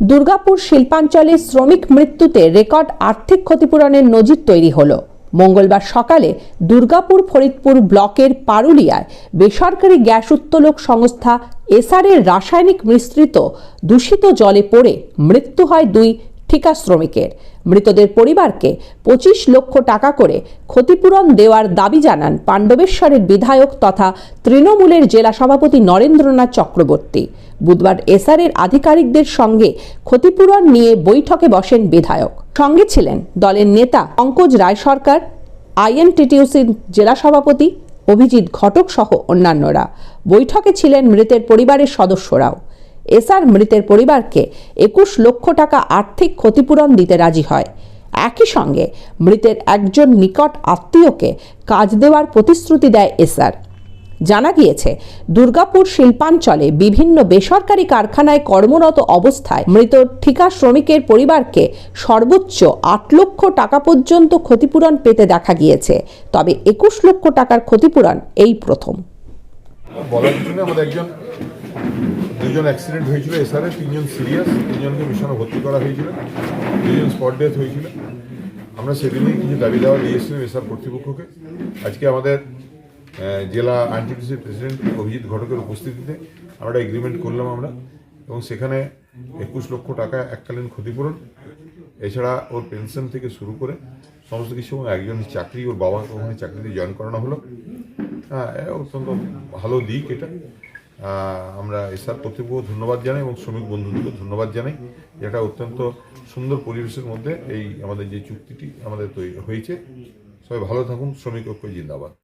দুর্গাপুর শিল্পাঞ্চলে শ্রমিক মৃত্যুতে রেকর্ড আর্থিক ক্ষতিপূরণের নজির তৈরি হলো। মঙ্গলবার সকালে দুর্গাপুর ফরিদপুর ব্লকের পারুলিয়ায় বেসরকারি গ্যাস উত্তোলক সংস্থা এসআরের রাসায়নিক মিশ্রিত দূষিত জলে পড়ে মৃত্যু হয় দুই ঠিকা শ্রমিকের। মৃতদের পরিবারকে পঁচিশ লক্ষ টাকা করে ক্ষতিপূরণ দেওয়ার দাবি জানান পাণ্ডবেশ্বরের বিধায়ক তথা তৃণমূলের জেলা সভাপতি নরেন্দ্রনাথ চক্রবর্তী। বুধবার এসআরের আধিকারিকদের সঙ্গে ক্ষতিপূরণ নিয়ে বৈঠকে বসেন বিধায়ক। সঙ্গে ছিলেন দলের নেতা পঙ্কজ রায় সরকার আইএনটিটিউসির জেলা সভাপতি অভিজিৎ ঘটক সহ অন্যান্যরা। বৈঠকে ছিলেন মৃতের পরিবারের সদস্যরাও। এসআর মৃতের পরিবারকে একুশ লক্ষ টাকা আর্থিক ক্ষতিপূরণ দিতে রাজি হয়। একই সঙ্গে মৃতের একজন নিকট আত্মীয়কে কাজ দেওয়ার প্রতিশ্রুতি দেয় এসআর। জানা গিয়েছে, দুর্গাপুর শিল্পাঞ্চলে বিভিন্ন বেসরকারি কারখানায় কর্মরত অবস্থায় মৃত ঠিকা শ্রমিকের পরিবারকে সর্বোচ্চ আট লক্ষ টাকা পর্যন্ত ক্ষতিপূরণ পেতে দেখা গিয়েছে। তবে একুশ লক্ষ টাকার ক্ষতিপূরণ এই প্রথম। দুজন অ্যাক্সিডেন্ট হয়েছিল এসআরে তিনজন সিরিয়াস তিনজনকে মিশনে ভর্তি করা হয়েছিল, দুজন স্পট ডেথ হয়েছিল। আমরা সেদিনই কিছু দাবি দেওয়া দিয়েছিলাম এসআর কর্তৃপক্ষকে। আজকে আমাদের জেলা আইনটিডিসির প্রেসিডেন্ট অভিজিৎ ঘটকের উপস্থিতিতে আমরা এগ্রিমেন্ট করলাম আমরা। এবং সেখানে একুশ লক্ষ টাকা এককালীন ক্ষতিপূরণ, এছাড়া ওর পেনশন থেকে শুরু করে সমস্ত কিছু একজন চাকরি, ওর বাবা ওখানে চাকরিতে জয়েন করানো হলো হ্যাঁ অত্যন্ত ভালো দিক এটা। আমরা এসআর কর্তৃপক্ষ ধন্যবাদ জানাই এবং শ্রমিক বন্ধুদেরকে ধন্যবাদ জানাই। এটা অত্যন্ত সুন্দর পরিবেশের মধ্যে এই আমাদের যে চুক্তিটি আমাদের তৈরি হয়েছে। সবাই ভালো থাকুন, শ্রমিক ঐক্য জিন্দাবাদ।